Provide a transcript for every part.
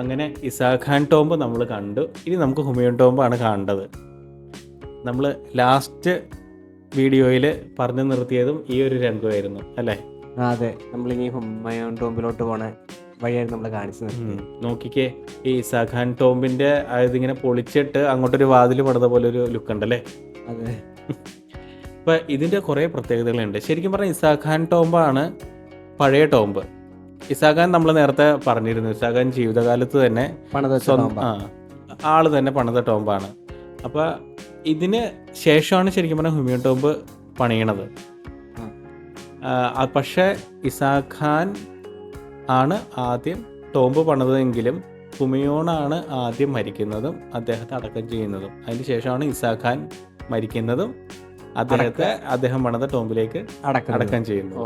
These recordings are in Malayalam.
അങ്ങനെ ഇസാഖാൻ ടോംബ് നമ്മൾ കണ്ടു. ഇനി നമുക്ക് ഹുമയൂൺ ടോംബാണ് കാണേണ്ടത്. നമ്മൾ ലാസ്റ്റ് വീഡിയോയിൽ പറഞ്ഞു നിർത്തിയതും ഈ ഒരു രംഗമായിരുന്നു അല്ലേ? അതെ. നമ്മൾ ഇനി ഹുമ്മയോൺ ടോംബിലോട്ട് പോണ വഴിയായിരുന്നു നമ്മൾ കാണിച്ചത്. നോക്കിക്കേ ഈ ഇസാഖാൻ ടോംബിന്റെ ഇതിങ്ങനെ പൊളിച്ചിട്ട് അങ്ങോട്ടൊരു വാതിൽ പണിത പോലെ ഒരു ലുക്ക് ഉണ്ടല്ലേ? അതെ. ഇപ്പൊ ഇതിന്റെ കുറെ പ്രത്യേകതകളുണ്ട്. ശരിക്കും പറഞ്ഞാൽ ഇസാഖാൻ ടോംബാണ് പഴയ ടോംബ്. ഇസാഖാൻ നമ്മൾ നേരത്തെ പറഞ്ഞിരുന്നു. ഇസാഖാൻ ജീവിതകാലത്ത് തന്നെ ആൾ തന്നെ പണിത ടോംബാണ് അപ്പൊ ഇതിന് ശേഷമാണ് ശരിക്കും പറഞ്ഞാൽ ഹുമിയൻ ടോംബ് പണിയണത്. പക്ഷേ ഇസാഖാൻ ആണ് ആദ്യം ടോംബ് പണിതെങ്കിലും ഹുമിയോണാണ് ആദ്യം മരിക്കുന്നതും അദ്ദേഹത്തെ അടക്കം ചെയ്യുന്നതും. അതിന് ശേഷമാണ് ഇസാഖാൻ മരിക്കുന്നതും അദ്ദേഹത്തെ അദ്ദേഹം പണിത ടോംബിലേക്ക് അടക്കം അടക്കം ചെയ്യുന്നത്.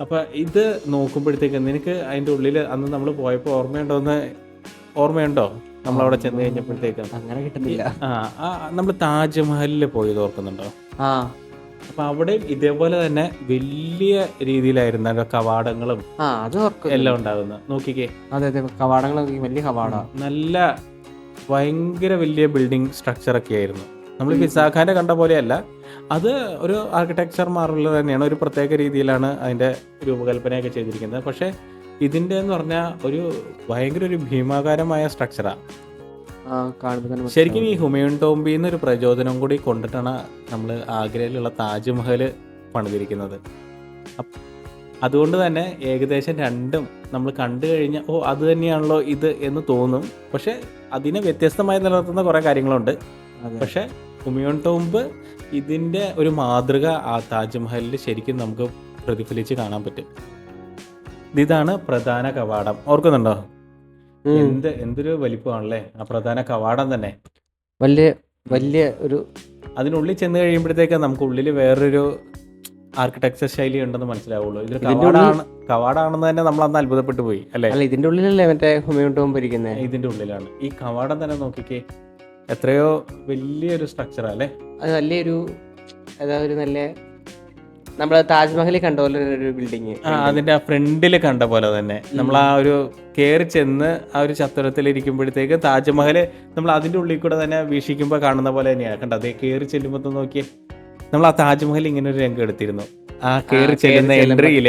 ഓക്കെ അപ്പൊ ഇത് നോക്കുമ്പോഴത്തേക്ക് നിനക്ക് അതിന്റെ ഉള്ളിൽ അന്ന് നമ്മൾ പോയപ്പോൾ ഓർമ്മയുണ്ടോന്ന് ഓർമ്മയുണ്ടോ? നമ്മൾ അവിടെ ചെന്ന് കഴിഞ്ഞപ്പോഴത്തേക്ക്? അങ്ങനെ കിട്ടുന്നില്ല ആ നമ്മൾ താജ്മഹലിൽ പോയത് ഓർക്കുന്നുണ്ടോ? ആ. അപ്പൊ അവിടെ ഇതേപോലെ തന്നെ വലിയ രീതിയിലായിരുന്നു കവാടങ്ങളും എല്ലാം ഉണ്ടാകുന്നത് നോക്കിക്കേ. അതെ അതെ കവാടങ്ങളും വലിയ കവാടം. നല്ല ഭയങ്കര വലിയ ബിൽഡിംഗ് സ്ട്രക്ചർ ഒക്കെ ആയിരുന്നു. നമ്മൾ പിസാഖാന്റെ കണ്ട പോലെയല്ല. അത് ഒരു ആർക്കിടെക്ചർ മാറുള്ളത് തന്നെയാണ്. ഒരു പ്രത്യേക രീതിയിലാണ് അതിന്റെ രൂപകൽപ്പനയൊക്കെ ചെയ്തിരിക്കുന്നത്. പക്ഷേ ഇതിന്റെ എന്ന് പറഞ്ഞാൽ ഒരു ഭയങ്കര ഒരു ഭീമാകാരമായ സ്ട്രക്ചറാണ് ശരിക്കും ഈ ഹുമയൂൺ ടോംബി എന്നൊരു പ്രചോദനം കൂടി കൊണ്ടിട്ടാണ് നമ്മൾ ആഗ്രയിലുള്ള താജ്മഹൽ പണിതിരിക്കുന്നത്. അതുകൊണ്ട് തന്നെ ഏകദേശം രണ്ടും നമ്മൾ കണ്ടു കഴിഞ്ഞാൽ ഓ അത് തന്നെയാണല്ലോ ഇത് എന്ന് തോന്നും. പക്ഷെ അതിനെ വ്യത്യസ്തമായി നിലനിർത്തുന്ന കുറേ കാര്യങ്ങളുണ്ട്. പക്ഷെ ഹുമയൂൺ ടോംബ് ഇതിന്റെ ഒരു മാതൃക ആ താജ്മഹലിൽ ശരിക്കും നമുക്ക് പ്രതിഫലിച്ച് കാണാൻ പറ്റും. ഇതാണ് പ്രധാന കവാടം. ഓർക്കുന്നുണ്ടോ. എന്ത് എന്തൊരു വലിപ്പമാണല്ലേ? ആ പ്രധാന കവാടം തന്നെ. വലിയ വലിയ ഒരു അതിനുള്ളിൽ ചെന്ന് കഴിയുമ്പോഴത്തേക്ക് നമുക്ക് ഉള്ളിൽ വേറൊരു ആർക്കിടെക്ചർ ശൈലി ഉണ്ടെന്ന് മനസ്സിലാവുള്ളൂ. ഇതിൽ കവാടാണ് കവാടാണെന്ന് തന്നെ നമ്മൾ അന്ന് അത്ഭുതപ്പെട്ടു പോയി അല്ലേ? അല്ല ഇതിന്റെ ഉള്ളിലല്ലേ മറ്റേ ഹുമയൂൺ ടോംബ് ഇരിക്കുന്നത് ഇതിന്റെ ഉള്ളിലാണ്. ഈ കവാടം തന്നെ നോക്കിക്കേ. എത്രയോ വലിയൊരു സ്ട്രക്ചറാ അല്ലേ? അത് വലിയൊരു അതാ ഒരു നല്ല നമ്മൾ താജ്മഹലിൽ കണ്ട പോലെ ഒരു ബിൽഡിങ് ആ അതിന്റെ ആ ഫ്രണ്ടിൽ കണ്ട പോലെ തന്നെ. നമ്മൾ ആ ഒരു കയറി ചെന്ന് ആ ഒരു ചത്തുരത്തിൽ ഇരിക്കുമ്പോഴത്തേക്ക് താജ്മഹൽ നമ്മൾ അതിന്റെ ഉള്ളിൽ കൂടെ തന്നെ വീക്ഷിക്കുമ്പോൾ കാണുന്ന പോലെ തന്നെയാണ് കണ്ടത് കയറി ചെല്ലുമ്പോൾ നോക്കിയേ. നമ്മൾ ആ താജ്മഹൽ ഇങ്ങനെ ഒരു രംഗം എടുത്തിരുന്നു. ആ കയറി ചെല്ലുന്ന എൻട്രിയിൽ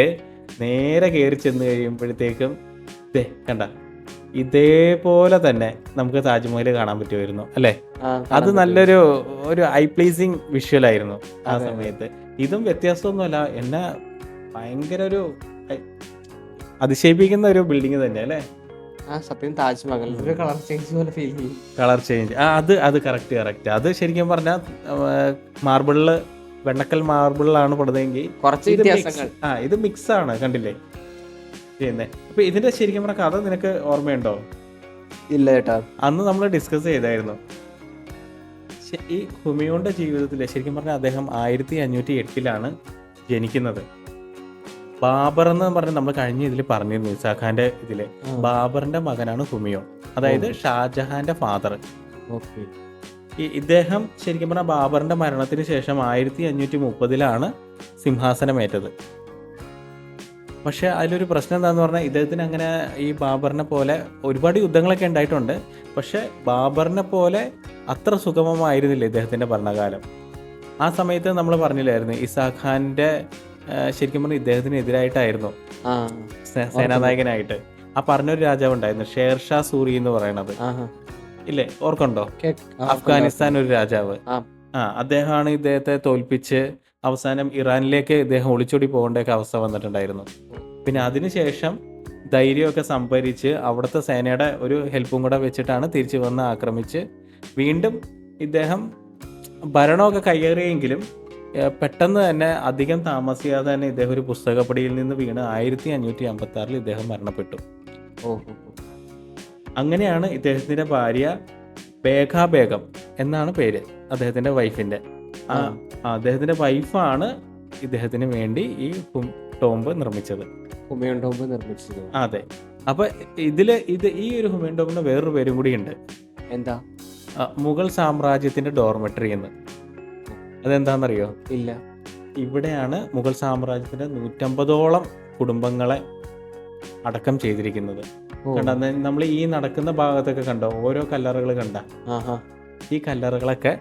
നേരെ കയറി ചെന്ന് കഴിയുമ്പോഴത്തേക്കും കണ്ട ഇതേപോലെ തന്നെ നമുക്ക് താജ്മഹൽ കാണാൻ പറ്റുമായിരുന്നു അല്ലേ? അത് നല്ലൊരു ഒരു ഐ പ്ലീസിങ് വിഷ്വൽ ആയിരുന്നു ആ. സമയത്ത്. ഇതും വ്യത്യാസമൊന്നുമല്ല എന്നെ ഭയങ്കര ഒരു അതിശയിപ്പിക്കുന്ന ഒരു ബിൽഡിംഗ് തന്നെ അല്ലേ? ആ സത്യം താജ്മഹൽ. ഒരു കളർ ചേഞ്ച് പോലെ ഫീൽ ചെയ്യും. കളർ ചേഞ്ച് ആ അത് അത് കറക്റ്റ് കറക്റ്റ് അത് ശരിക്കും പറഞ്ഞാൽ മാർബിളിൽ വെണ്ണക്കൽ മാർബിളിലാണ് പണിതെങ്കിൽ കുറച്ച് ആ ഇത് മിക്സ് ആണ് കണ്ടില്ലേ? ചെയ്യുന്നത് അപ്പൊ ഇതിന്റെ ശരിക്കും പറഞ്ഞ കഥ നിനക്ക് ഓർമ്മയുണ്ടോ? ഇല്ല ചേട്ടാ. അന്ന് നമ്മൾ ഡിസ്കസ് ചെയ്തായിരുന്നു. ഈ ഹുമയോന്റെ ജീവിതത്തിൽ ശരിക്കും പറഞ്ഞാൽ അദ്ദേഹം ആയിരത്തി അഞ്ഞൂറ്റി എട്ടിലാണ് ജനിക്കുന്നത്. ബാബർ എന്ന് പറഞ്ഞ നമ്മൾ കഴിഞ്ഞ ഇതിൽ പറഞ്ഞിരുന്നു ഇസാഖാന്റെ ഇതിൽ. ബാബറിന്റെ മകനാണ് ഹുമിയോ അതായത് ഷാജഹാന്റെ ഫാദർ ഓക്കെ. ഈ ഇദ്ദേഹം ശരിക്കും പറഞ്ഞാൽ ബാബറിന്റെ മരണത്തിന് ശേഷം ആയിരത്തി അഞ്ഞൂറ്റി മുപ്പതിലാണ് സിംഹാസനമേറ്റത്. പക്ഷെ അതിലൊരു പ്രശ്നം എന്താണെന്ന് പറഞ്ഞാൽ ഇദ്ദേഹത്തിന് അങ്ങനെ ഈ ബാബറിനെ പോലെ ഒരുപാട് യുദ്ധങ്ങളൊക്കെ ഉണ്ടായിട്ടുണ്ട്. പക്ഷെ ബാബറിനെ പോലെ അത്ര സുഗമമായിരുന്നില്ല ഇദ്ദേഹത്തിന്റെ ഭരണകാലം. ആ സമയത്ത് നമ്മൾ പറഞ്ഞില്ലായിരുന്നു ഇസാഖ് ഖാന്റെ ശരിക്കും പറഞ്ഞാൽ ഇദ്ദേഹത്തിന് എതിരായിട്ടായിരുന്നു സേനാനായകനായിട്ട്. ആ പറഞ്ഞൊരു രാജാവ് ഉണ്ടായിരുന്നു ഷേർഷാ സൂറി എന്ന് പറയണത്. ഇല്ലേ? ഓർക്കുണ്ടോ അഫ്ഗാനിസ്ഥാൻ ഒരു രാജാവ്. ആ അദ്ദേഹമാണ് ഇദ്ദേഹത്തെ തോൽപ്പിച്ച് അവസാനം ഇറാനിലേക്ക് ഇദ്ദേഹം ഒളിച്ചോടി പോകേണ്ടൊക്കെ അവസ്ഥ വന്നിട്ടുണ്ടായിരുന്നു പിന്നെ അതിനുശേഷം ധൈര്യമൊക്കെ സംഭരിച്ച് അവിടുത്തെ സേനയുടെ ഒരു ഹെൽപ്പും കൂടെ വെച്ചിട്ടാണ് തിരിച്ചു വന്ന് ആക്രമിച്ച് വീണ്ടും ഇദ്ദേഹം ഭരണമൊക്കെ കയ്യേറിയെങ്കിലും പെട്ടെന്ന് തന്നെ അധികം താമസിയാതെ തന്നെ ഇദ്ദേഹം ഒരു പുസ്തകപ്പടിയിൽ നിന്ന് വീണ് ആയിരത്തി അഞ്ഞൂറ്റി അമ്പത്തി ആറിൽ ഇദ്ദേഹം മരണപ്പെട്ടു. അങ്ങനെയാണ് ഇദ്ദേഹത്തിന്റെ ഭാര്യ ബേഖ ബേഗം എന്നാണ് പേര് അദ്ദേഹത്തിന്റെ. ആ, അദ്ദേഹത്തിന്റെ വൈഫാണ് ഇദ്ദേഹത്തിന് വേണ്ടി ഈ ടോംബ് നിർമ്മിച്ചത്. ഹുമയൂൺ ടോംബ് നിർമ്മിച്ചത്. അതെ. അപ്പൊ ഇതിൽ ഇത് ഈ ഒരു ഹുമയൂൺ ടോംബിന് വേറൊരു പേരും കൂടി ഉണ്ട്. എന്താ? മുഗൾ സാമ്രാജ്യത്തിന്റെ ഡോർമെട്രി എന്ന്. അതെന്താണെന്നറിയോ? ഇല്ല. ഇവിടെയാണ് മുഗൾ സാമ്രാജ്യത്തിന്റെ നൂറ്റമ്പതോളം കുടുംബങ്ങളെ അടക്കം ചെയ്തിരിക്കുന്നത്. കണ്ട? നമ്മൾ ഈ നടക്കുന്ന ഭാഗത്തൊക്കെ കണ്ടോ? ഓരോ കല്ലറകൾ കണ്ട. ഈ കല്ലറകളൊക്കെ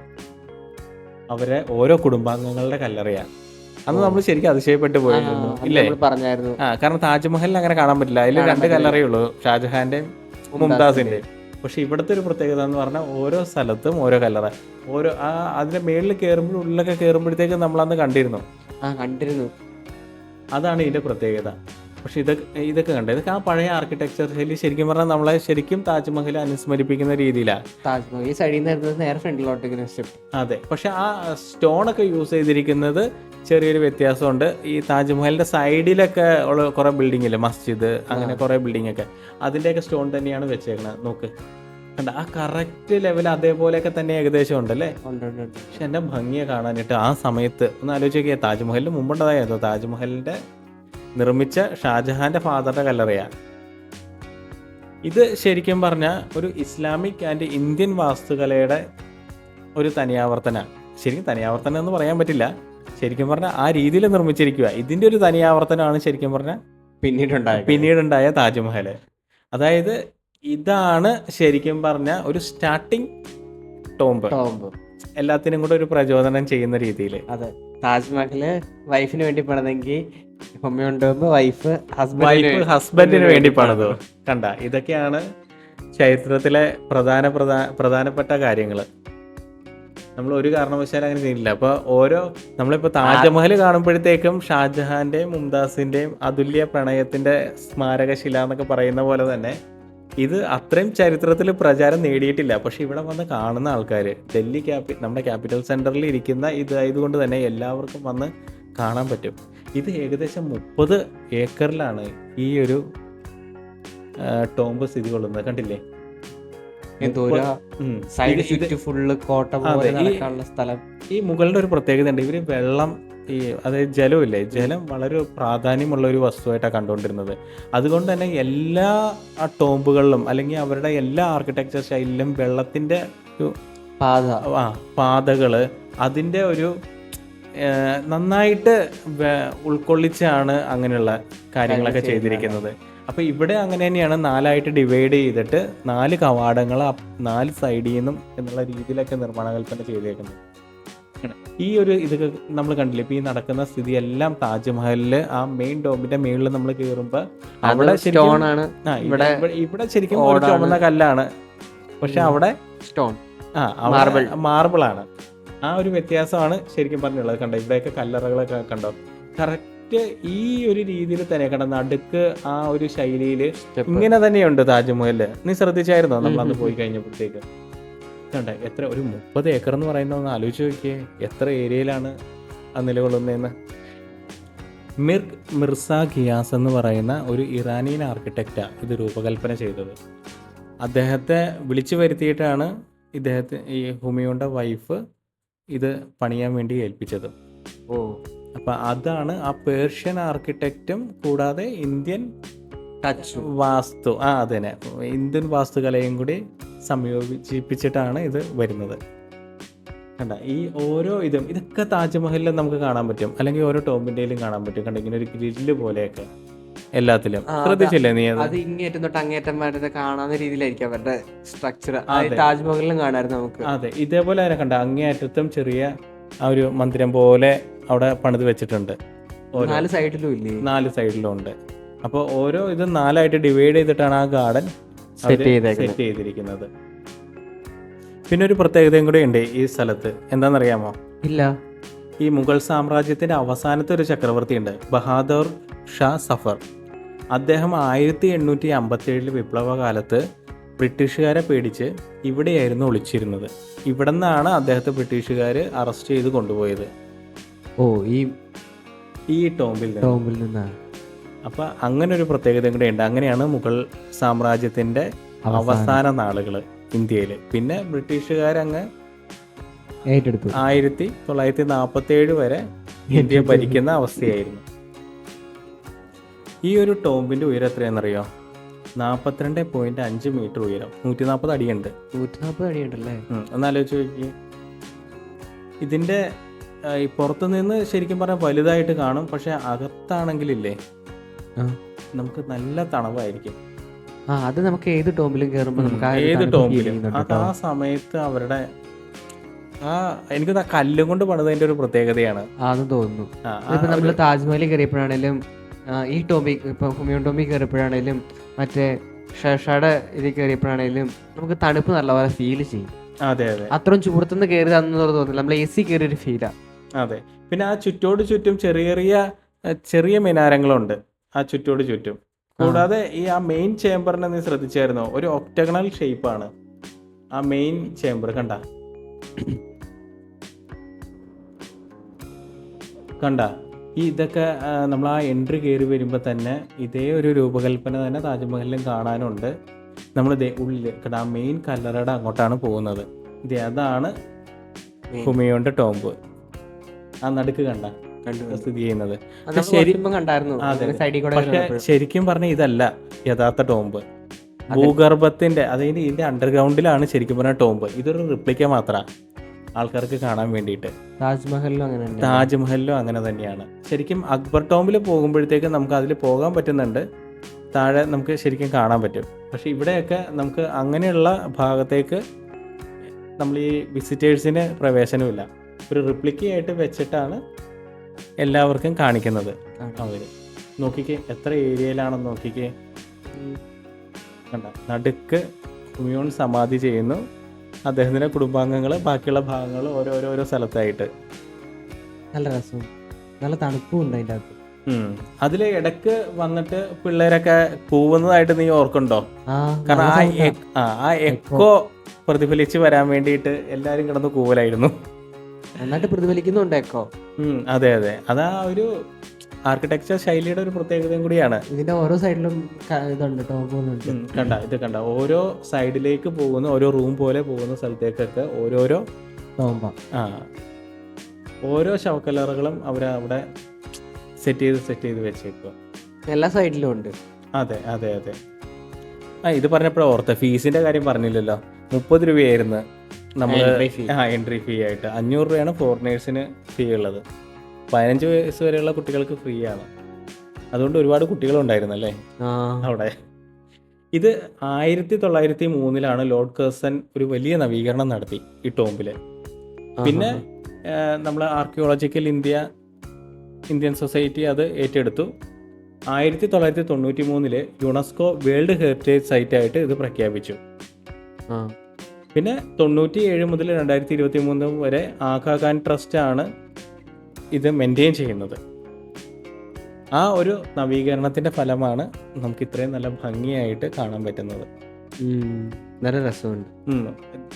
അവരെ ഓരോ കുടുംബാംഗങ്ങളുടെ കല്ലറയാണ് അന്ന് നമ്മൾ ശരിക്കും അതിശയപ്പെട്ടു പോയിരുന്നു ഇല്ലേ? നമ്മൾ പറഞ്ഞായിരുന്നു. ആ കാരണം താജ്മഹലിൽ അങ്ങനെ കാണാൻ പറ്റില്ല. അതിൽ രണ്ട് കല്ലറയുള്ളൂ ഷാജഹാന്റെയും മുംതാസിന്റെയും. പക്ഷെ ഇവിടുത്തെ ഒരു പ്രത്യേകത എന്ന് പറഞ്ഞാൽ ഓരോ സ്ഥലത്തും ഓരോ കല്ലറ. ഓരോ ആ അതിന്റെ മേളിൽ കയറുമ്പോൾ ഉള്ളിലൊക്കെ കയറുമ്പോഴത്തേക്ക് നമ്മളന്ന് കണ്ടിരുന്നു. ആ കണ്ടിരുന്നു. അതാണ് ഇതിന്റെ പ്രത്യേകത. പക്ഷെ ഇതൊക്കെ ഇതൊക്കെ കണ്ടത് ഇതൊക്കെ ആ പഴയ ആർക്കിടെക്ചർ ശൈലി ശരിക്കും പറഞ്ഞാൽ നമ്മളെ ശരിക്കും താജ്മഹൽ അനുസ്മരിപ്പിക്കുന്ന രീതിയിലാണ് താജ്മഹൽ ഈ സൈഡിൽ നിന്ന് നേരെ ഫ്രണ്ടിലോട്ട് അതെ. പക്ഷെ ആ സ്റ്റോൺ ഒക്കെ യൂസ് ചെയ്തിരിക്കുന്നത് ചെറിയൊരു വ്യത്യാസമുണ്ട്. ഈ താജ്മഹലിന്റെ സൈഡിലൊക്കെ ഉള്ള കുറെ ബിൽഡിംഗ് ഇല്ലേ? മസ്ജിദ് അങ്ങനെ കുറെ ബിൽഡിംഗ് ഒക്കെ. അതിന്റെയൊക്കെ സ്റ്റോൺ തന്നെയാണ് വെച്ചേക്കണത് നോക്ക്. കണ്ട? ആ കറക്റ്റ് ലെവൽ അതേപോലെയൊക്കെ തന്നെ ഏകദേശം ഉണ്ടല്ലേ? ഉണ്ട് അല്ലേ ഉണ്ട്. പക്ഷെ എന്റെ ഭംഗിയെ കാണാനായിട്ട് ആ സമയത്ത് ഒന്ന് ആലോചിച്ച് നോക്കിയാൽ താജ്മഹലിന് മുമ്പുണ്ടതായിരുന്നു താജ്മഹലിന്റെ നിർമ്മിച്ച ഷാജഹാന്റെ ഫാദറുടെ കല്ലറയാണ് ഇത് ശരിക്കും പറഞ്ഞാൽ ഒരു ഇസ്ലാമിക് ആൻഡ് ഇന്ത്യൻ വാസ്തുകലയുടെ ഒരു തനിയാവർത്തന ശരിക്കും തനിയാവർത്തനം എന്ന് പറയാൻ പറ്റില്ല. ശരിക്കും പറഞ്ഞാൽ ആ രീതിയിൽ നിർമ്മിച്ചിരിക്കുക ഇതിന്റെ ഒരു തനിയാവർത്തനമാണ് ശരിക്കും പറഞ്ഞാൽ പിന്നീടുണ്ടായ പിന്നീടുണ്ടായ താജ്മഹൽ അതായത് ഇതാണ് ശരിക്കും പറഞ്ഞ ഒരു സ്റ്റാർട്ടിങ് ടോംബ് ടോംബ് എല്ലാത്തിനും കൂടെ ഒരു പ്രചോദനം ചെയ്യുന്ന രീതിയിൽ അതെ. താജ്മഹൽ വൈഫിന് വേണ്ടി പണിതെങ്കിൽ വൈഫ് വൈഫ് ഹസ്ബൻഡിന് വേണ്ടി പണിതു. കണ്ട ഇതൊക്കെയാണ് ചരിത്രത്തിലെ പ്രധാന പ്രധാന പ്രധാനപ്പെട്ട കാര്യങ്ങൾ നമ്മൾ ഒരു കാരണവശാലും അങ്ങനെ ചെയ്യില്ല അപ്പൊ ഓരോ നമ്മളിപ്പോ താജ്മഹൽ കാണുമ്പോഴത്തേക്കും ഷാജഹാന്റെയും മുംതാസിന്റെയും അതുല്യ പ്രണയത്തിന്റെ സ്മാരകശില എന്നൊക്കെ പറയുന്ന പോലെ തന്നെ ഇത് അത്രയും ചരിത്രത്തിൽ പ്രചാരം നേടിയിട്ടില്ല. പക്ഷേ ഇവിടെ വന്ന് കാണുന്ന ആൾക്കാർ ഡൽഹി ക്യാപി നമ്മുടെ ക്യാപിറ്റൽ സെന്ററിൽ ഇരിക്കുന്ന ഇതായതുകൊണ്ട് തന്നെ എല്ലാവർക്കും വന്ന് കാണാൻ പറ്റും. ഇത് ഏകദേശം മുപ്പത് ഏക്കറിലാണ് ഈ ഒരു ടോംബ് സ്ഥിതി കൊള്ളുന്നത്. കണ്ടില്ലേ? സൈഡ് ഫുള്ള് കോട്ട സ്ഥലം ഈ മുകളുടെ ഒരു പ്രത്യേകത ഉണ്ട് ഇവർ വെള്ളം ഈ അതായത് ജലമില്ലേ? ജലം വളരെ പ്രാധാന്യമുള്ള ഒരു വസ്തുവായിട്ടാണ് കണ്ടുകൊണ്ടിരുന്നത്. അതുകൊണ്ട് തന്നെ എല്ലാ ടോംബുകളിലും അല്ലെങ്കിൽ അവരുടെ എല്ലാ ആർക്കിടെക്ചർ സ്റ്റൈലിലും വെള്ളത്തിന്റെ ഒരു പാത. ആ പാതകൾ അതിന്റെ ഒരു നന്നായിട്ട് ഉൾക്കൊള്ളിച്ചാണ് അങ്ങനെയുള്ള കാര്യങ്ങളൊക്കെ ചെയ്തിരിക്കുന്നത്. അപ്പോൾ ഇവിടെ അങ്ങനെ തന്നെയാണ് നാലായിട്ട് ഡിവൈഡ് ചെയ്തിട്ട് നാല് കവാടങ്ങൾ നാല് സൈഡിൽ നിന്നും എന്നുള്ള രീതിയിലൊക്കെ നിർമ്മാണകൽപ്പന ചെയ്തേക്കുന്നത്. ഈ ഒരു ഇത് നമ്മൾ കണ്ടില്ലേ? ഇപ്പൊ ഈ നടക്കുന്ന സ്ഥിതി എല്ലാം താജ്മഹലിൽ ആ മെയിൻ ഡോമിന്റെ മേളിൽ നമ്മൾ കയറുമ്പോ അവിടെ ശരിക്കും ഇവിടെ ശരിക്കും ഒരു. ചുമന്ന കല്ലാണ്. പക്ഷെ അവിടെ സ്റ്റോൺ. ആ. മാർബിൾ. ആണ് ആ ഒരു വ്യത്യാസമാണ് ശരിക്കും പറഞ്ഞുള്ളത് കണ്ടോ ഇവിടെയൊക്കെ കല്ലറകളൊക്കെ കണ്ടോ? കറക്റ്റ് ഈ ഒരു രീതിയിൽ തന്നെ കണ്ടോ? നടുക്ക് ആ ഒരു ശൈലിയിൽ ഇങ്ങനെ തന്നെയുണ്ട് താജ്മഹൽ. നീ ശ്രദ്ധിച്ചായിരുന്നോ? നമ്മൾ അന്ന് പോയി കഴിഞ്ഞപ്പോഴത്തേക്ക്. കണ്ട എത്ര ഒരു മുപ്പത് ഏക്കർ എന്ന് പറയുന്ന ഒന്ന് ആലോചിച്ച് നോക്കിയേ എത്ര ഏരിയയിലാണ് അത് നിലകൊള്ളുന്നതെന്ന് മിർ മിർസ ഖിയാസ് എന്ന് പറയുന്ന ഒരു ഇറാനിയൻ ആർക്കിടെക്റ്റാണ് ഇത് രൂപകൽപ്പന ചെയ്തത്. അദ്ദേഹത്തെ വിളിച്ചു വരുത്തിയിട്ടാണ് ഇദ്ദേഹത്തെ ഈ ഹുമിയോന്റെ വൈഫ് ഇത് പണിയാൻ വേണ്ടി ഏൽപ്പിച്ചത്. ഓ. അപ്പം അതാണ് ആ പേർഷ്യൻ ആർക്കിടെക്റ്റും കൂടാതെ ഇന്ത്യൻ ടച്ച് വാസ്തു ആ അതന്നെ. ഇന്ത്യൻ വാസ്തുകലയും കൂടി സംയോജിപ്പിച്ചിട്ടാണ് ഇത് വരുന്നത്. കണ്ട ഈ ഓരോ ഇതും ഇതൊക്കെ താജ്മഹലിലും നമുക്ക് കാണാൻ പറ്റും. അല്ലെങ്കിൽ ഓരോ ടോമിന്റെയിലും കാണാൻ പറ്റും. കണ്ട ഇങ്ങനെ ഒരു ഗ്രില്ല് പോലെയൊക്കെ എല്ലാത്തിലും. ശ്രദ്ധിച്ചില്ലേ നീ അത്? ഇങ്ങേറ്റം തൊട്ട് അങ്ങേറ്റം വരെ കാണാവുന്ന രീതിയിലായിരിക്കും അവരുടെ സ്ട്രക്ചർ. താജ്മഹലിലും കാണാമായിരുന്നു നമുക്ക്. അതെ ഇതേപോലെ തന്നെ കണ്ട അങ്ങേയറ്റത്തും ചെറിയ ആ ഒരു മന്ദിരം പോലെ അവിടെ പണിത് വെച്ചിട്ടുണ്ട്. നാല് സൈഡിലും ഇല്ലേ? നാല് സൈഡിലും ഉണ്ട്. അപ്പോൾ ഓരോ ഇത് നാലായിട്ട് ഡിവൈഡ് ചെയ്തിട്ടാണ് ആ ഗാർഡൻ സെറ്റ് ചെയ്തിരിക്കുന്നത്. പിന്നെ ഒരു പ്രത്യേകതയും കൂടെ ഉണ്ട് ഈ സ്ഥലത്ത്. എന്താണെന്നറിയാമോ? ഇല്ല. ഈ മുഗൾ സാമ്രാജ്യത്തിന്റെ അവസാനത്തെ ഒരു ചക്രവർത്തി ഉണ്ട്. ബഹാദൂർ ഷാ സഫർ. അദ്ദേഹം ആയിരത്തി എണ്ണൂറ്റി അമ്പത്തി ഏഴിൽ വിപ്ലവകാലത്ത് ബ്രിട്ടീഷുകാരെ പേടിച്ച് ഇവിടെയായിരുന്നു ഒളിച്ചിരുന്നത്. ഇവിടെ നിന്നാണ് അദ്ദേഹത്തെ ബ്രിട്ടീഷുകാർ അറസ്റ്റ് ചെയ്ത് കൊണ്ടുപോയത്. ഓ ഈ ഈ ടോംബിൽ നിന്ന്. ടോമ്പിൽ നിന്നാണ്. അപ്പൊ അങ്ങനെ ഒരു പ്രത്യേകതയും കൂടെ ഉണ്ട്. അങ്ങനെയാണ് മുഗൾ സാമ്രാജ്യത്തിന്റെ അവസാന. നാളുകൾ ഇന്ത്യയിൽ പിന്നെ ബ്രിട്ടീഷുകാരങ്ങ് ഏറ്റെടുത്തു. ആയിരത്തി തൊള്ളായിരത്തി നാൽപ്പത്തി ഏഴ് വരെ ഇന്ത്യ ഭരിക്കുന്ന അവസ്ഥയായിരുന്നു. ഈ ഒരു ടോമ്പിന്റെ ഉയരം എത്രയാണെന്നറിയോ? നാൽപ്പത്തിരണ്ട് പോയിന്റ് അഞ്ച് മീറ്റർ ഉയരം. നൂറ്റി നാൽപ്പത് അടിയുണ്ട്. നൂറ്റി നാൽപ്പത് അടിയുണ്ടല്ലേ എന്നാലോചിച്ച് നോക്കി ഇതിന്റെ പുറത്തുനിന്ന് ശരിക്കും പറഞ്ഞാൽ വലുതായിട്ട് കാണും പക്ഷെ അകത്താണെങ്കിലില്ലേ ആ. നമുക്ക് നല്ല തണവായിരിക്കും. ആ അത് നമുക്ക് ഏത് ടോമ്പിലും കയറുമ്പോൾ നമുക്ക് ആ ഒരു ഏത് തണുപ്പ് feel ടോമ്പിലും. ചെയ്യുന്നുണ്ട് അത് ആ സമയത്ത് അവരുടെ ആ എനിക്ക് ആ കല്ലും കൊണ്ട് പണിതതിന്റെ ഒരു പ്രത്യേകതയാണ്. ആ അത് തോന്നുന്നു. ആ, ആ ഇപ്പൊ നമ്മൾ ഒരു- താജ്മഹലിൽ കയറിയപ്പോഴാണേലും ആ, ഈ ടോമ്പി ഇപ്പൊ ഹുമിയോൺ ടോമ്പി കയറിയപ്പോഴാണേലും മറ്റേ ഷഷയുടെ ഇതിൽ കയറിയപ്പോഴാണേലും നമുക്ക് തണുപ്പ് നല്ലപോലെ ഫീൽ ചെയ്യും. അതെ അതെ. അത്രയും ചൂടത്തുനിന്ന് കയറിയതാണെന്ന് തോന്നുന്നു നമ്മൾ എ സി കയറിയൊരു ഫീലാണ് ഫീലാ അതെ. പിന്നെ ആ ചുറ്റോട് ചുറ്റും ചെറിയ ചെറിയ ഏ, ചെറിയ മിനാരങ്ങളുണ്ട്. ആ ചുറ്റോട് ചുറ്റും. കൂടാതെ ഈ ആ മെയിൻ ചേംബറിനെ നീ ശ്രദ്ധിച്ചായിരുന്നോ? ഒരു ഒക്ടഗണൽ ഷേപ്പാണ് ആ മെയിൻ ചേംബർ കണ്ട. കണ്ട. ഈ ഇതൊക്കെ നമ്മൾ ആ എൻട്രി കയറി വരുമ്പോൾ തന്നെ ഇതേ ഒരു രൂപകൽപ്പന തന്നെ താജ്മഹലിലും കാണാനുണ്ട്. നമ്മൾ ഉള്ളിൽ കണ്ട ആ മെയിൻ കല്ലറയുടെ അങ്ങോട്ടാണ് പോകുന്നത്. ഇത് അതാണ് ഹുമയോന്റെ ടോംബ് ആ നടുക്ക് കണ്ട. സ്ഥിതി ചെയ്യുന്നത്. പക്ഷെ ശരിക്കും പറഞ്ഞ ഇതല്ല യഥാർത്ഥ ടോംബ് ഭൂഗർഭത്തിന്റെ അതായത് ഇതിന്റെ അണ്ടർഗ്രൗണ്ടിലാണ് ശരിക്കും പറഞ്ഞ ടോംബ് ഇതൊരു റിപ്ലിക്ക മാത്ര ആൾക്കാർക്ക് കാണാൻ വേണ്ടിയിട്ട്. താജ്മഹലിലും അങ്ങനെ താജ്മഹലിലും അങ്ങനെ തന്നെയാണ്. ശരിക്കും അക്ബർ ടോംബിൽ പോകുമ്പോഴത്തേക്ക് നമുക്ക് അതിൽ പോകാൻ പറ്റുന്നുണ്ട്. താഴെ നമുക്ക് ശരിക്കും കാണാൻ പറ്റും. പക്ഷെ ഇവിടെയൊക്കെ നമുക്ക് അങ്ങനെയുള്ള ഭാഗത്തേക്ക് നമ്മൾ ഈ വിസിറ്റേഴ്സിന് പ്രവേശനമില്ല. ഒരു റിപ്ലിക്കയായിട്ട് വെച്ചിട്ടാണ് എല്ലാവർക്കും കാണിക്കുന്നത്. അവർ നോക്കിക്കേ എത്ര ഏരിയയിലാണെന്ന് നോക്കിക്കേ. കണ്ട? നടുക്ക് ഹുമയൂൺ സമാധി ചെയ്യുന്നു. അദ്ദേഹത്തിന്റെ കുടുംബാംഗങ്ങൾ ബാക്കിയുള്ള ഭാഗങ്ങൾ ഓരോരോരോ സ്ഥലത്തായിട്ട്. നല്ല രസം. നല്ല തണുപ്പും ഉണ്ട് അതിന്റെ അകത്ത്. അതിൽ ഇടയ്ക്ക് വന്നിട്ട് പിള്ളേരൊക്കെ കൂവുന്നതായിട്ട് നീ ഓർക്കുണ്ടോ കാരണം ആ ആ. എക്കോ. പ്രതിഫലിച്ച് വരാൻ വേണ്ടിയിട്ട് എല്ലാരും കിടന്ന് കൂവലായിരുന്നു. നന്നായിട്ട് പ്രതിഫലിക്കുന്നുണ്ട് എക്കോ അതെ അതെ. അതാ ഒരു ആർക്കിടെക്ചർ ശൈലിയുടെ ഒരു പ്രത്യേകതയും കൂടിയാണ്. ഇതിന്റെ ഓരോ സൈഡിലും ഇതുണ്ട് ടോപ്പുകളുണ്ട് ഉം, കണ്ട ഇത് കണ്ട. ഓരോ സൈഡിലേക്ക് പോകുന്ന ഓരോ റൂം പോലെ പോകുന്ന സ്ഥലത്തേക്കൊക്കെ ഓരോരോ ടോമ്പ ആ ഓരോ ശവക്കലറുകളും അവർ അവിടെ സെറ്റ് ചെയ്ത് സെറ്റ് ചെയ്ത് വെച്ചേക്കുക എല്ലാ സൈഡിലും ഉണ്ട്. അതെ അതെ അതെ. ആ ഇത് പറഞ്ഞപ്പോഴാണ് ഓർത്ത ഫീസിന്റെ കാര്യം പറഞ്ഞില്ലല്ലോ. മുപ്പത് രൂപയായിരുന്നു. നമ്മൾ ആ എൻട്രി ഫീ ആയിട്ട് അഞ്ഞൂറ് രൂപയാണ് ഫോറിനേഴ്സിന് ഫീ ഉള്ളത്. പതിനഞ്ച് വയസ്സ് വരെയുള്ള കുട്ടികൾക്ക് ഫ്രീ ആണ്. അതുകൊണ്ട് ഒരുപാട് കുട്ടികളുണ്ടായിരുന്നു അല്ലേ അവിടെ. ഇത് ആയിരത്തി തൊള്ളായിരത്തി മൂന്നിലാണ് ലോർഡ് കേഴ്സൺ ഒരു വലിയ നവീകരണം നടത്തി ഈ ടോംബിൽ പിന്നെ നമ്മൾ ആർക്കിയോളജിക്കൽ ഇന്ത്യ ഇന്ത്യൻ സൊസൈറ്റി അത് ഏറ്റെടുത്തു. ആയിരത്തി തൊള്ളായിരത്തി തൊണ്ണൂറ്റി മൂന്നിൽ യുണെസ്കോ വേൾഡ് ഹെറിറ്റേജ് സൈറ്റ് ആയിട്ട് ഇത് പ്രഖ്യാപിച്ചു. പിന്നെ തൊണ്ണൂറ്റി ഏഴ് മുതൽ രണ്ടായിരത്തി ഇരുപത്തി മൂന്ന് വരെ ആഖാ ഖാൻ ട്രസ്റ്റ് ആണ് ഇത് മെയിന്റെയിൻ ചെയ്യുന്നത്. ആ ഒരു നവീകരണത്തിന്റെ ഫലമാണ് നമുക്ക് ഇത്രയും നല്ല ഭംഗിയായിട്ട് കാണാൻ പറ്റുന്നത്. നല്ല രസമുണ്ട്.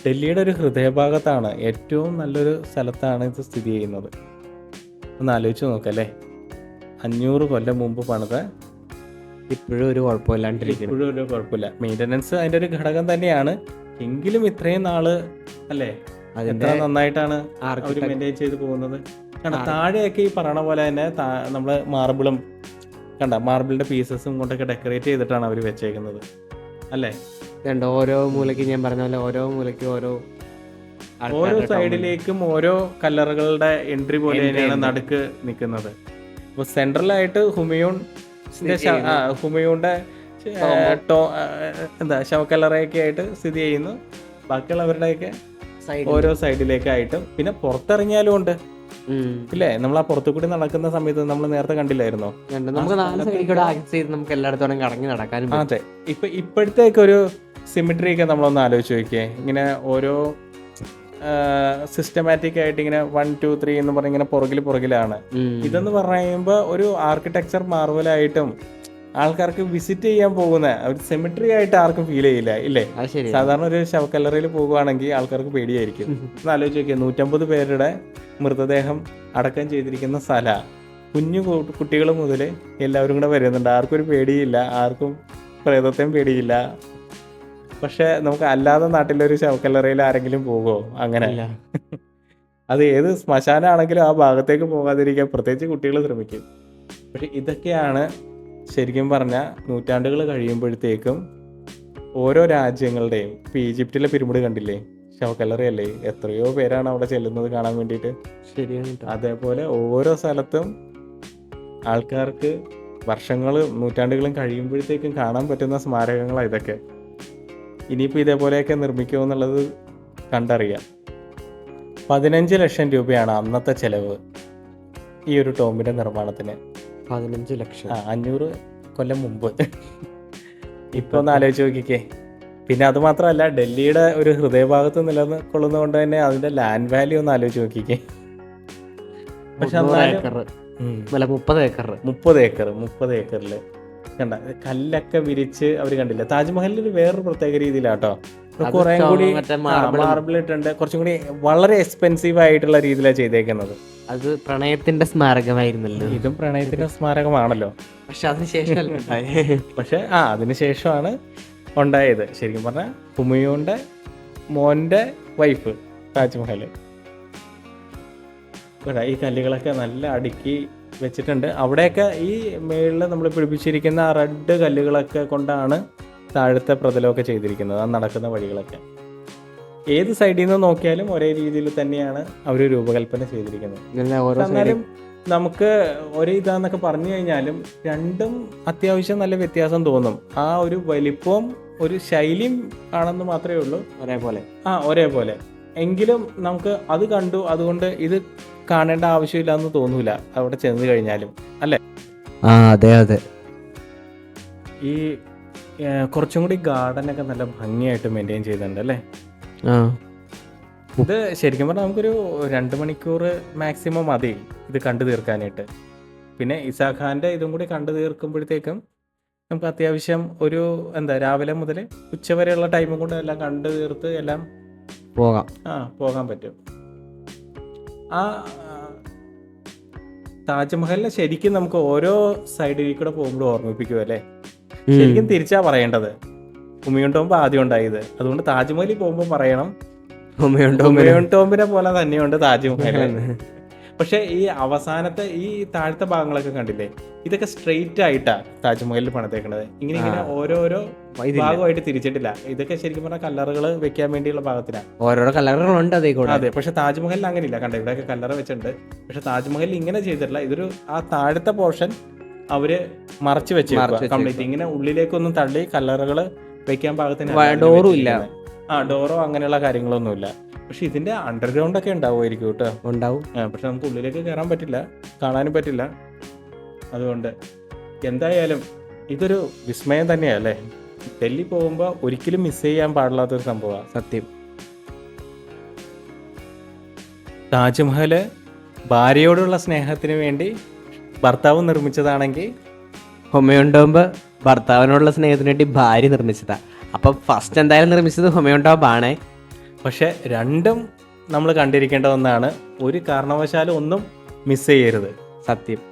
ഡൽഹിയുടെ ഒരു ഹൃദയഭാഗത്താണ് ഏറ്റവും നല്ലൊരു സ്ഥലത്താണ് ഇത് സ്ഥിതി ചെയ്യുന്നത്. ഒന്ന് ആലോചിച്ച് നോക്കല്ലേ? അഞ്ഞൂറ് കൊല്ലം മുമ്പ് പണിത ഇപ്പോഴും ഒരു കുഴപ്പമില്ലാണ്ടിരിക്കുന്നു. ഇപ്പോഴും ഒരു കുഴപ്പമില്ല. മെയിന്റനൻസ് അതിന്റെ ഒരു ഘടകം തന്നെയാണ്. എങ്കിലും ഇത്രയും നാൾ അല്ലേ? എത്ര നന്നായിട്ടാണ് അവർ മെയിന്റെയിൻ ചെയ്ത് പോകുന്നത്? കാരണം താഴെയൊക്കെ ഈ പറയണ പോലെ തന്നെ നമ്മൾ മാർബിളും കണ്ട മാർബിളിന്റെ പീസസും കൊണ്ടൊക്കെ ഡെക്കറേറ്റ് ചെയ്തിട്ടാണ് അവർ വെച്ചേക്കുന്നത്. അല്ലേ? രണ്ട് ഓരോ മൂലയ്ക്ക് ഞാൻ പറഞ്ഞ പോലെ ഓരോ മൂലയ്ക്ക് ഓരോ ഓരോ സൈഡിലേക്കും ഓരോ കല്ലറുകളുടെ എൻട്രി പോലെ തന്നെയാണ് നടുക്ക് നിൽക്കുന്നത്. അപ്പൊ സെൻട്രലായിട്ട് ഹുമയൂൺ ഹുമയൂണിന്റെ. ടോ- എന്താ ശവക്കല്ലറയൊക്കെ ആയിട്ട് സ്ഥിതി ചെയ്യുന്നു. ബാക്കിയുള്ളവരുടെയൊക്കെ ഓരോ സൈഡിലേക്കായിട്ടും. പിന്നെ പുറത്തിറങ്ങിയാലും ഉണ്ട്. ഇല്ലേ? നമ്മൾ ആ പുറത്തു കൂടി നടക്കുന്ന സമയത്ത് നമ്മൾ നേരത്തെ കണ്ടില്ലായിരുന്നോ. നമുക്ക് നാല് നമുക്ക് കറങ്ങി നടക്കാനും അതെ. ഇപ്പൊ ഇപ്പോഴത്തേക്ക് ഒരു സിമിട്രി ഒക്കെ നമ്മളൊന്ന് ആലോചിച്ച് നോക്കിയേ. ഇങ്ങനെ ഓരോ സിസ്റ്റമാറ്റിക് ആയിട്ട് ഇങ്ങനെ വൺ ടു ത്രീ എന്ന് പറഞ്ഞ ഇങ്ങനെ പുറകിൽ പുറകിലാണ്. ഇതെന്ന് പറയുമ്പോൾ ഒരു ആർക്കിടെക്ചർ മാർവലായിട്ടും ആൾക്കാർക്ക് വിസിറ്റ് ചെയ്യാൻ പോകുന്ന ഒരു സെമിട്രി ആയിട്ട് ആർക്കും ഫീൽ ചെയ്യില്ല ഇല്ലേ? സാധാരണ ഒരു ശവക്കല്ലറയിൽ പോകുവാണെങ്കിൽ ആൾക്കാർക്ക് പേടിയായിരിക്കും. ഒന്ന് ആലോചിച്ച് നോക്കിയാൽ നൂറ്റമ്പത് പേരുടെ മൃതദേഹം അടക്കം ചെയ്തിരിക്കുന്ന സ്ഥല. കുഞ്ഞു കുട്ടികൾ മുതൽ എല്ലാവരും കൂടെ വരുന്നുണ്ട്. ആർക്കും ഒരു പേടിയില്ല ആർക്കും പ്രേതത്തെയും പേടിയില്ല. പക്ഷെ നമുക്ക് അല്ലാതെ നാട്ടിലൊരു ശവക്കല്ലറയിൽ ആരെങ്കിലും പോകുമോ അങ്ങനെ. അത് ഏത് ശ്മശാനാണെങ്കിലും ആ ഭാഗത്തേക്ക് പോകാതിരിക്കാൻ പ്രത്യേകിച്ച് കുട്ടികൾ ശ്രമിക്കും. പക്ഷെ ഇതൊക്കെയാണ് ശരിക്കും പറഞ്ഞാൽ നൂറ്റാണ്ടുകൾ കഴിയുമ്പോഴത്തേക്കും ഓരോ രാജ്യങ്ങളുടെയും ഇപ്പോൾ ഈജിപ്തിലെ പിരമിഡ് കണ്ടില്ലേ? ശവക്കല്ലറയല്ലേ? എത്രയോ പേരാണ് അവിടെ ചെല്ലുന്നത് കാണാൻ വേണ്ടിയിട്ട്. ശരിയാണ് അതേപോലെ ഓരോ സ്ഥലത്തും ആൾക്കാർക്ക് വർഷങ്ങളും നൂറ്റാണ്ടുകളും കഴിയുമ്പോഴത്തേക്കും കാണാൻ പറ്റുന്ന സ്മാരകങ്ങളാണ് ഇതൊക്കെ. ഇനിയിപ്പോൾ ഇതേപോലെയൊക്കെ നിർമ്മിക്കുമോ എന്നുള്ളത് കണ്ടറിയാം. പതിനഞ്ച് ലക്ഷം രൂപയാണ് അന്നത്തെ ചെലവ് ഈ ഒരു ടോമിന്റെ നിർമ്മാണത്തിന്. പതിനഞ്ച് ലക്ഷം. ആ അഞ്ഞൂറ് കൊല്ലം മുമ്പ്. ഇപ്പൊ ഒന്ന് ആലോചിച്ച് നോക്കിക്കേ. പിന്നെ അത് മാത്രമല്ല ഡൽഹിയുടെ ഒരു ഹൃദയഭാഗത്ത് നിലനിൽക്കൊള്ളുന്നതുകൊണ്ട് തന്നെ അതിന്റെ ലാൻഡ് വാല്യൂ ഒന്ന് ആലോചിച്ച് നോക്കിക്കേ. പക്ഷെ മുന്നൂറ് എന്നാലും ഏക്കർ ഉം, അല്ല മുപ്പത് ഏക്കർ മുപ്പത് ഏക്കർ മുപ്പത് ഏക്കറിൽ കണ്ട കല്ലൊക്കെ വിരിച്ച് അവർ കണ്ടില്ല? താജ്മഹലിൽ വേറൊരു പ്രത്യേക രീതിയിലാട്ടോ. അത് കുറേ കൂടി മറ്റേ marble ഉം- മാർബിൾ ഇട്ടുണ്ട് കുറച്ചും കൂടി വളരെ എക്സ്പെൻസീവ് ആയിട്ടുള്ള രീതിയിലാണ് ചെയ്തേക്കുന്നത്. അത് പ്രണയത്തിന്റെ സ്മാരകമായിരുന്നല്ലോ. ഇതും പ്രണയത്തിന്റെ സ്മാരകമാണല്ലോ. പക്ഷെ അതിനുശേഷം പക്ഷെ ആ അതിനുശേഷമാണ് ഉണ്ടായത്. ശരിക്കും പറഞ്ഞാൽ ഹുമയൂണിന്റെ മോന്റെ വൈഫ് താജ്മഹൽ ഈ കല്ലുകളൊക്കെ നല്ല അടുക്കി വെച്ചിട്ടുണ്ട്. അവിടെയൊക്കെ ഈ മേളിൽ നമ്മൾ പിടിപ്പിച്ചിരിക്കുന്ന ആ റെഡ് കല്ലുകളൊക്കെ കൊണ്ടാണ് താഴത്തെ പ്രതലമൊക്കെ ചെയ്തിരിക്കുന്നത്. ആ നടക്കുന്ന വഴികളൊക്കെ. ഏത് സൈഡിൽ നിന്ന് നോക്കിയാലും ഒരേ രീതിയിൽ തന്നെയാണ് അവർ രൂപകൽപ്പന ചെയ്തിരിക്കുന്നത്. എന്നാലും നമുക്ക് ഒരേ ഇതാന്നൊക്കെ പറഞ്ഞു കഴിഞ്ഞാലും രണ്ടും അത്യാവശ്യം നല്ല വ്യത്യാസം തോന്നും. ആ ഒരു വലിപ്പവും ഒരു ശൈലിയും ആണെന്ന് മാത്രമേ ഉള്ളൂ. ഒരേപോലെ. ആ ഒരേപോലെ. എങ്കിലും നമുക്ക് അത് കണ്ടു അതുകൊണ്ട് ഇത് കാണേണ്ട ആവശ്യമില്ല എന്ന് തോന്നൂല. അവിടെ ചെന്ന് കഴിഞ്ഞാലും. അല്ലേ? ആ അതെ അതെ. ഈ കുറച്ചും കൂടി ഗാർഡനൊക്കെ നല്ല ഭംഗിയായിട്ട് മെയിന്റെയിൻ ചെയ്തിട്ടുണ്ട് അല്ലേ? ഇത് ശരിക്കും പറഞ്ഞാൽ നമുക്കൊരു രണ്ട് മണിക്കൂർ മാക്സിമം മതി ഇത് കണ്ടു തീർക്കാനായിട്ട്. പിന്നെ ഇസാഖ് ഖാന്റെ ഇതും കൂടി കണ്ടു തീർക്കുമ്പോഴത്തേക്കും നമുക്ക് അത്യാവശ്യം ഒരു എന്താ രാവിലെ മുതൽ ഉച്ചവരെയുള്ള ടൈമും കൊണ്ട് എല്ലാം കണ്ടു തീർത്ത് എല്ലാം പോകാം. ആ പോകാൻ പറ്റും. ആ ആ, താജ്മഹലിനെ ശരിക്കും നമുക്ക് ഓരോ സൈഡിൽ കൂടെ പോകുമ്പോഴും ഓർമ്മിപ്പിക്കും അല്ലേ ശരിക്കും തിരിച്ചാ പറയേണ്ടത്. ഹുമയൂൺ ടോംബ് ആദ്യം ഉണ്ടായത്. അതുകൊണ്ട് താജ്മഹലിൽ പോകുമ്പോൾ പറയണം ഉമ്മയുണ്ടോ ഉമ്മയും ടോംബിനെ പോലെ തന്നെയുണ്ട് താജ്മഹൽ. പക്ഷെ ഈ അവസാനത്തെ ഈ താഴത്തെ ഭാഗങ്ങളൊക്കെ കണ്ടില്ലേ? ഇതൊക്കെ സ്ട്രെയിറ്റ് ആയിട്ടാ താജ്മഹലിൽ പണിതേക്കണത്. ഇങ്ങനെ ഇങ്ങനെ. ഓരോരോ. ഭാഗമായിട്ട് തിരിച്ചിട്ടില്ല. ഇതൊക്കെ ശരിക്കും പറഞ്ഞാൽ കല്ലറുകൾ വെക്കാൻ വേണ്ടിയുള്ള ഭാഗത്തിനാണ് ഓരോരോ കല്ലറുകളുണ്ട് അതേ കൂടെ. അതെ പക്ഷെ താജ്മഹലിൽ അങ്ങനെയില്ല. കണ്ട ഇവിടെയൊക്കെ കല്ലറ വെച്ചിട്ടുണ്ട്. പക്ഷെ താജ്മഹലിൽ ഇങ്ങനെ ചെയ്തിട്ടില്ല. ഇതൊരു ആ താഴത്തെ പോർഷൻ അവർ മറച്ചു വെച്ചു കംപ്ലീറ്റ് ഇങ്ങനെ ഉള്ളിലേക്കൊന്നും തള്ളി കല്ലറകൾ വെക്കാൻ പാകത്തിന് ഡോറും ഇല്ല. ആ ഡോറോ അങ്ങനെയുള്ള കാര്യങ്ങളൊന്നുമില്ല. പക്ഷെ ഇതിന്റെ അണ്ടർഗ്രൗണ്ട് ഒക്കെ ഉണ്ടാവുമായിരിക്കും കേട്ടോ. ഉണ്ടാവും. പക്ഷെ നമുക്ക് ഉള്ളിലേക്ക് കയറാൻ പറ്റില്ല. കാണാനും പറ്റില്ല. അതുകൊണ്ട് എന്തായാലും ഇതൊരു വിസ്മയം തന്നെയല്ലേ ഡൽഹി പോകുമ്പോൾ ഒരിക്കലും മിസ് ചെയ്യാൻ പാടില്ലാത്തൊരു സംഭവമാണ് സത്യം. താജ്മഹൽ ഭാര്യയോടുള്ള സ്നേഹത്തിന് വേണ്ടി ഭർത്താവ് നിർമ്മിച്ചതാണെങ്കിൽ ഹൊമയുണ്ടോമ്പ് ഭർത്താവിനോടുള്ള സ്നേഹത്തിന് വേണ്ടി ഭാര്യ നിർമ്മിച്ചതാ. അപ്പൊ ഫസ്റ്റ് എന്തായാലും നിർമ്മിച്ചത് ഹൊമയുണ്ടോമ്പ് ആണേ. പക്ഷെ രണ്ടും നമ്മൾ കണ്ടിരിക്കേണ്ട ഒന്നാണ്. ഒരു കാരണവശാലും ഒന്നും മിസ് ചെയ്യരുത്. സത്യം.